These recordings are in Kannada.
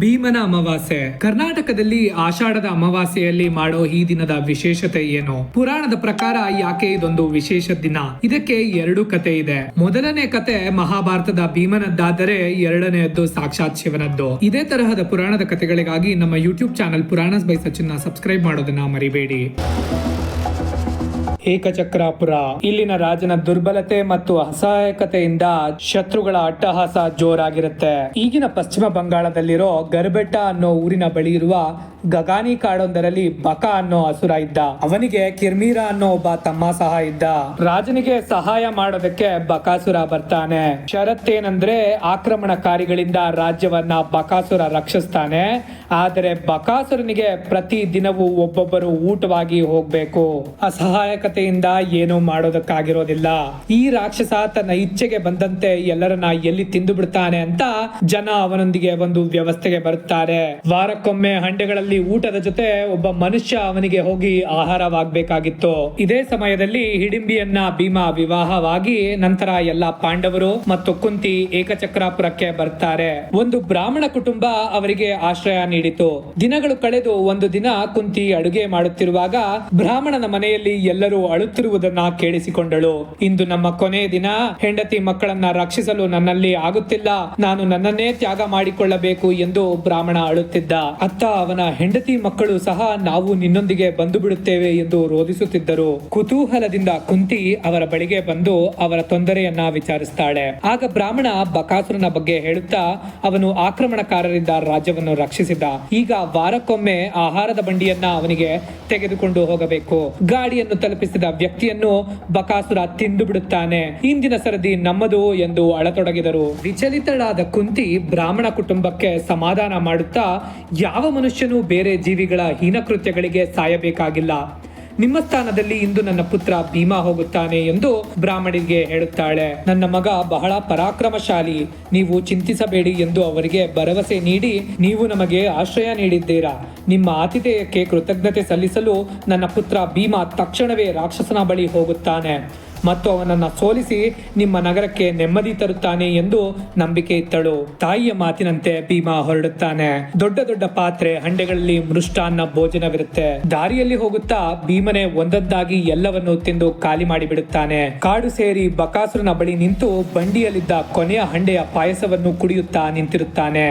ಭೀಮನ ಅಮಾವಾಸ್ಯೆ. ಕರ್ನಾಟಕದಲ್ಲಿ ಆಷಾಢದ ಅಮಾವಾಸ್ಯೆಯಲ್ಲಿ ಮಾಡೋ ಈ ದಿನದ ವಿಶೇಷತೆ ಏನು? ಪುರಾಣದ ಪ್ರಕಾರ ಯಾಕೆ ಇದೊಂದು ವಿಶೇಷ ದಿನ? ಇದಕ್ಕೆ ಎರಡು ಕತೆ ಇದೆ. ಮೊದಲನೇ ಕತೆ ಮಹಾಭಾರತದ ಭೀಮನದ್ದಾದರೆ ಎರಡನೆಯದ್ದು ಸಾಕ್ಷಾತ್ ಶಿವನದ್ದು. ಇದೇ ತರಹದ ಪುರಾಣದ ಕತೆಗಳಿಗಾಗಿ ನಮ್ಮ ಯೂಟ್ಯೂಬ್ ಚಾನಲ್ ಪುರಾಣಸ್ ಬೈ ಸಚಿನ್ನ ಸಬ್ಸ್ಕ್ರೈಬ್ ಮಾಡೋದನ್ನ ಮರಿಬೇಡಿ. ಏಕಚಕ್ರಾಪುರ. ಇಲ್ಲಿನ ರಾಜನ ದುರ್ಬಲತೆ ಮತ್ತು ಅಸಹಾಯಕತೆಯಿಂದ ಶತ್ರುಗಳ ಅಟ್ಟಹಾಸ ಜೋರಾಗಿರುತ್ತೆ. ಈಗಿನ ಪಶ್ಚಿಮ ಬಂಗಾಳದಲ್ಲಿರೋ ಗರ್ಬೆಟ್ಟ ಅನ್ನೋ ಊರಿನ ಬಳಿ ಇರುವ ಗಗಾನಿ ಕಾಡೊಂದರಲ್ಲಿ ಬಕ ಅನ್ನೋ ಅಸುರ ಇದ್ದ. ಅವನಿಗೆ ಕಿರ್ಮೀರ ಅನ್ನೋ ಒಬ್ಬ ತಮ್ಮ ಸಹ ಇದ್ದ. ರಾಜನಿಗೆ ಸಹಾಯ ಮಾಡೋದಕ್ಕೆ ಬಕಾಸುರ ಬರ್ತಾನೆ. ಷರತ್ತೇನಂದ್ರೆ ಆಕ್ರಮಣಕಾರಿಗಳಿಂದ ರಾಜ್ಯವನ್ನ ಬಕಾಸುರ ರಕ್ಷಿಸ್ತಾನೆ. ಆದರೆ ಬಕಾಸುರನಿಗೆ ಪ್ರತಿ ದಿನವೂ ಒಬ್ಬೊಬ್ಬರು ಊಟವಾಗಿ ಹೋಗ್ಬೇಕು. ಅಸಹಾಯಕತೆಯಿಂದ ಏನು ಮಾಡೋದಕ್ಕಾಗಿರೋದಿಲ್ಲ. ಈ ರಾಕ್ಷಸ ತನ್ನ ಇಚ್ಛೆಗೆ ಬಂದಂತೆ ಎಲ್ಲರನ್ನ ಎಲ್ಲಿ ತಿಂದು ಬಿಡ್ತಾನೆ ಅಂತ ಜನ ಅವನೊಂದಿಗೆ ಒಂದು ವ್ಯವಸ್ಥೆಗೆ ಬರುತ್ತಾರೆ. ವಾರಕ್ಕೊಮ್ಮೆ ಹಂಡೆಗಳಲ್ಲಿ ಊಟದ ಜೊತೆ ಒಬ್ಬ ಮನುಷ್ಯ ಅವನಿಗೆ ಹೋಗಿ ಆಹಾರವಾಗಬೇಕಾಗಿತ್ತು. ಇದೇ ಸಮಯದಲ್ಲಿ ಹಿಡಿಂಬಿಯನ್ನ ಭೀಮ ವಿವಾಹವಾಗಿ ನಂತರ ಎಲ್ಲ ಪಾಂಡವರು ಮತ್ತು ಕುಂತಿ ಏಕಚಕ್ರಾಪುರಕ್ಕೆ ಬರ್ತಾರೆ. ಒಂದು ಬ್ರಾಹ್ಮಣ ಕುಟುಂಬ ಅವರಿಗೆ ಆಶ್ರಯ ನೀಡಿತು. ದಿನಗಳು ಕಳೆದು ಒಂದು ದಿನ ಕುಂತಿ ಅಡುಗೆ ಮಾಡುತ್ತಿರುವಾಗ ಬ್ರಾಹ್ಮಣನ ಮನೆಯಲ್ಲಿ ಎಲ್ಲರೂ ಅಳುತ್ತಿರುವುದನ್ನ ಕೇಳಿಸಿಕೊಂಡಳು. ಇಂದು ನಮ್ಮ ಕೊನೆಯ ದಿನ, ಹೆಂಡತಿ ಮಕ್ಕಳನ್ನ ರಕ್ಷಿಸಲು ನನ್ನಲ್ಲಿ ಆಗುತ್ತಿಲ್ಲ. ನಾನು ನನ್ನನ್ನೇ ತ್ಯಾಗ ಮಾಡಿಕೊಳ್ಳಬೇಕು ಎಂದು ಬ್ರಾಹ್ಮಣ ಅಳುತ್ತಿದ್ದ. ಅತ್ತ ಅವನ ಹೆಂಡತಿ ಮಕ್ಕಳು ಸಹ ನಾವು ನಿನ್ನೊಂದಿಗೆ ಬಂದು ಬಿಡುತ್ತೇವೆ ಎಂದು ರೋಧಿಸುತ್ತಿದ್ದರು. ಕುತೂಹಲದಿಂದ ಕುಂತಿ ಅವರ ಬಳಿಗೆ ಬಂದು ಅವರ ತೊಂದರೆಯನ್ನ ವಿಚಾರಿಸ್ತಾಳೆ. ಆಗ ಬ್ರಾಹ್ಮಣ ಬಕಾಸುರನ ಬಗ್ಗೆ ಹೇಳುತ್ತಾ ಅವನು ಆಕ್ರಮಣಕಾರರಿಂದ ರಾಜ್ಯವನ್ನು ರಕ್ಷಿಸಿದ. ಈಗ ವಾರಕ್ಕೊಮ್ಮೆ ಆಹಾರದ ಬಂಡಿಯನ್ನ ಅವನಿಗೆ ತೆಗೆದುಕೊಂಡು ಹೋಗಬೇಕು. ಗಾಡಿಯನ್ನು ತಲುಪಿಸಿದ ವ್ಯಕ್ತಿಯನ್ನು ಬಕಾಸುರ ತಿಂದು ಬಿಡುತ್ತಾನೆ. ಇಂದಿನ ಸರದಿ ನಮ್ಮದು ಎಂದು ಅಳತೊಡಗಿದರು. ವಿಚಲಿತಳಾದ ಕುಂತಿ ಬ್ರಾಹ್ಮಣ ಕುಟುಂಬಕ್ಕೆ ಸಮಾಧಾನ ಮಾಡುತ್ತಾ ಯಾವ ಮನುಷ್ಯನೂ ಬೇರೆ ಜೀವಿಗಳ ಹೀನಕೃತ್ಯಗಳಿಗೆ ಸಾಯಬೇಕಾಗಿಲ್ಲ. ನಿಮ್ಮ ಸ್ಥಾನದಲ್ಲಿ ಇಂದು ನನ್ನ ಪುತ್ರ ಭೀಮಾ ಹೋಗುತ್ತಾನೆ ಎಂದು ಬ್ರಾಹ್ಮಣಿಗೆ ಹೇಳುತ್ತಾಳೆ. ನನ್ನ ಮಗ ಬಹಳ ಪರಾಕ್ರಮಶಾಲಿ. ನೀವು ಚಿಂತಿಸಬೇಡಿ ಎಂದು ಅವರಿಗೆ ಭರವಸೆ ನೀಡಿ ನೀವು ನಮಗೆ ಆಶ್ರಯ ನೀಡಿದ್ದೀರಾ. ನಿಮ್ಮ ಆತಿಥೇಯಕ್ಕೆ ಕೃತಜ್ಞತೆ ಸಲ್ಲಿಸಲು ನನ್ನ ಪುತ್ರ ಭೀಮಾ ತಕ್ಷಣವೇ ರಾಕ್ಷಸನ ಬಳಿ ಹೋಗುತ್ತಾನೆ. ಮತ್ತು ಅವನನ್ನ ಸೋಲಿಸಿ ನಿಮ್ಮ ನಗರಕ್ಕೆ ನೆಮ್ಮದಿ ತರುತ್ತಾನೆ ಎಂದು ನಂಬಿಕೆ ಇತ್ತಳು ತಾಯಿಯ ಮಾತಿನಂತೆ ಭೀಮಾ ಹೊರಡುತ್ತಾನೆ. ದೊಡ್ಡ ದೊಡ್ಡ ಪಾತ್ರೆ ಹಂಡೆಗಳಲ್ಲಿ ಮೃಷ್ಟಾನ್ನ ಭೋಜನವಿರುತ್ತೆ. ದಾರಿಯಲ್ಲಿ ಹೋಗುತ್ತಾ ಭೀಮನೆ ಒಂದದ್ದಾಗಿ ಎಲ್ಲವನ್ನು ತಿಂದು ಖಾಲಿ ಮಾಡಿಬಿಡುತ್ತಾನೆ. ಕಾಡು ಸೇರಿ ಬಕಾಸುರನ ಬಳಿ ನಿಂತು ಬಂಡಿಯಲ್ಲಿದ್ದ ಕೊನೆಯ ಹಂಡೆಯ ಪಾಯಸವನ್ನು ಕುಡಿಯುತ್ತಾ ನಿಂತಿರುತ್ತಾನೆ.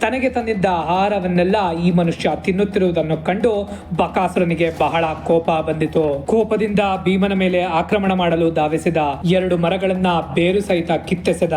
ತನಗೆ ತಂದಿದ್ದ ಆಹಾರವನ್ನೆಲ್ಲ ಈ ಮನುಷ್ಯ ತಿನ್ನುತ್ತಿರುವುದನ್ನು ಕಂಡು ಬಕಾಸುರನಿಗೆ ಬಹಳ ಕೋಪ ಬಂದಿತು. ಕೋಪದಿಂದ ಭೀಮನ ಮೇಲೆ ಆಕ್ರಮಣ ಮಾಡಲು ಧಾವಿಸಿದ ಎರಡು ಮರಗಳನ್ನ ಬೇರು ಸಹಿತ ಕಿತ್ತೆಸೆದ.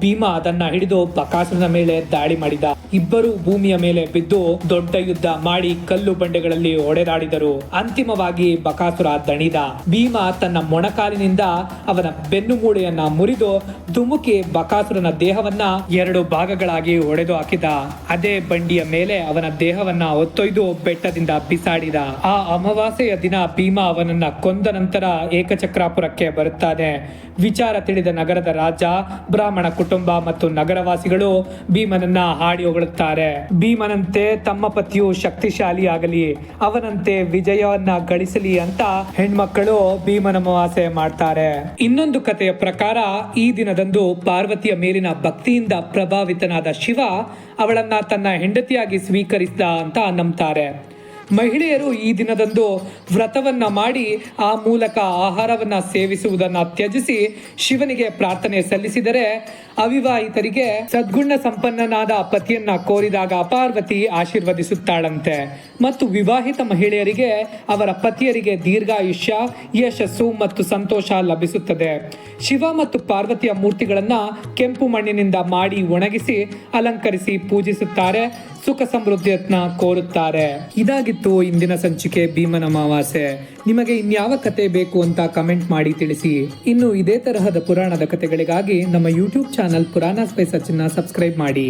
ಭೀಮ ಅದನ್ನ ಹಿಡಿದು ಬಕಾಸುರನ ಮೇಲೆ ದಾಳಿ ಮಾಡಿದ. ಇಬ್ಬರು ಭೂಮಿಯ ಮೇಲೆ ಬಿದ್ದು ದೊಡ್ಡ ಯುದ್ಧ ಮಾಡಿ ಕಲ್ಲು ಬಂಡೆಗಳಲ್ಲಿ ಹೊಡೆದಾಡಿದರು. ಅಂತಿಮವಾಗಿ ಬಕಾಸುರ ದಣಿದ. ಭೀಮ ತನ್ನ ಮೊಣಕಾಲಿನಿಂದ ಅವನ ಬೆನ್ನು ಮೂಳೆಯನ್ನ ಮುರಿದು ಧುಮುಕಿ ಬಕಾಸುರನ ದೇಹವನ್ನ ಎರಡು ಭಾಗಗಳಾಗಿ ಹೊಡೆದು ಹಾಕಿದ. ಅದೇ ಬಂಡಿಯ ಮೇಲೆ ಅವನ ದೇಹವನ್ನ ಹೊತ್ತೊಯ್ದು ಬೆಟ್ಟದಿಂದ ಬಿಸಾಡಿದ. ಆ ಅಮಾವಾಸ್ಯೆಯ ದಿನ ಭೀಮ ಅವನನ್ನ ಕೊಂದ ನಂತರ ಏಕಚಕ್ರಾಪುರಕ್ಕೆ ಬರುತ್ತಾನೆ. ವಿಚಾರ ತಿಳಿದ ನಗರದ ರಾಜ ಬ್ರಾಹ್ಮಣ ಕುಟುಂಬ ಮತ್ತು ನಗರವಾಸಿಗಳು ಭೀಮನನ್ನ ಹಾಡಿ ಹೊಗಳುತ್ತಾರೆ. ಭೀಮನಂತೆ ತಮ್ಮ ಪತಿಯು ಶಕ್ತಿಶಾಲಿ ಆಗಲಿ, ಅವನಂತೆ ವಿಜಯವನ್ನ ಗಳಿಸಲಿ ಅಂತ ಹೆಣ್ಮಕ್ಕಳು ಭೀಮನ ಅಮಾವಾಸ್ಯೆ ಮಾಡ್ತಾರೆ. ಇನ್ನೊಂದು ಕಥೆಯ ಪ್ರಕಾರ, ಈ ದಿನದಂದು ಪಾರ್ವತಿಯ ಮೇಲಿನ ಭಕ್ತಿಯಿಂದ ಪ್ರಭಾವಿತನಾದ ಶಿವ ಅವಳನ್ನ ತನ್ನ ಹೆಂಡತಿಯಾಗಿ ಸ್ವೀಕರಿಸಿದ ಅಂತ ನಂಬ್ತಾರೆ. ಮಹಿಳೆಯರು ಈ ದಿನದಂದು ವ್ರತವನ್ನ ಮಾಡಿ ಆ ಮೂಲಕ ಆಹಾರವನ್ನ ಸೇವಿಸುವುದನ್ನ ತ್ಯಜಿಸಿ ಶಿವನಿಗೆ ಪ್ರಾರ್ಥನೆ ಸಲ್ಲಿಸಿದರೆ ಅವಿವಾಹಿತರಿಗೆ ಸದ್ಗುಣ ಸಂಪನ್ನನಾದ ಪತಿಯನ್ನ ಕೋರಿದಾಗ ಪಾರ್ವತಿ ಆಶೀರ್ವದಿಸುತ್ತಾಳಂತೆ. ಮತ್ತು ವಿವಾಹಿತ ಮಹಿಳೆಯರಿಗೆ ಅವರ ಪತಿಯರಿಗೆ ದೀರ್ಘಾಯುಷ್ಯ, ಯಶಸ್ಸು ಮತ್ತು ಸಂತೋಷ ಲಭಿಸುತ್ತದೆ. ಶಿವ ಮತ್ತು ಪಾರ್ವತಿಯ ಮೂರ್ತಿಗಳನ್ನ ಕೆಂಪು ಮಣ್ಣಿನಿಂದ ಮಾಡಿ ಒಣಗಿಸಿ ಅಲಂಕರಿಸಿ ಪೂಜಿಸುತ್ತಾರೆ, ಸುಖ ಸಮೃದ್ಧಿಯತ್ನ ಕೋರುತ್ತಾರೆ. ಇದಾಗಿತ್ತು ಇಂದಿನ ಸಂಚಿಕೆ ಭೀಮನ ಅಮಾವಾಸ್ಯೆ ನಿಮಗೆ ಇನ್ಯಾವ ಕತೆ ಬೇಕು ಅಂತ ಕಮೆಂಟ್ ಮಾಡಿ ತಿಳಿಸಿ. ಇನ್ನು ಇದೇ ತರಹದ ಪುರಾಣದ ಕತೆಗಳಿಗಾಗಿ ನಮ್ಮ ಯೂಟ್ಯೂಬ್ ಚಾನಲ್ ಪುರಾಣ ಸ್ಪೈಸರ್ಚನ್ನ ಸಬ್ಸ್ಕ್ರೈಬ್ ಮಾಡಿ.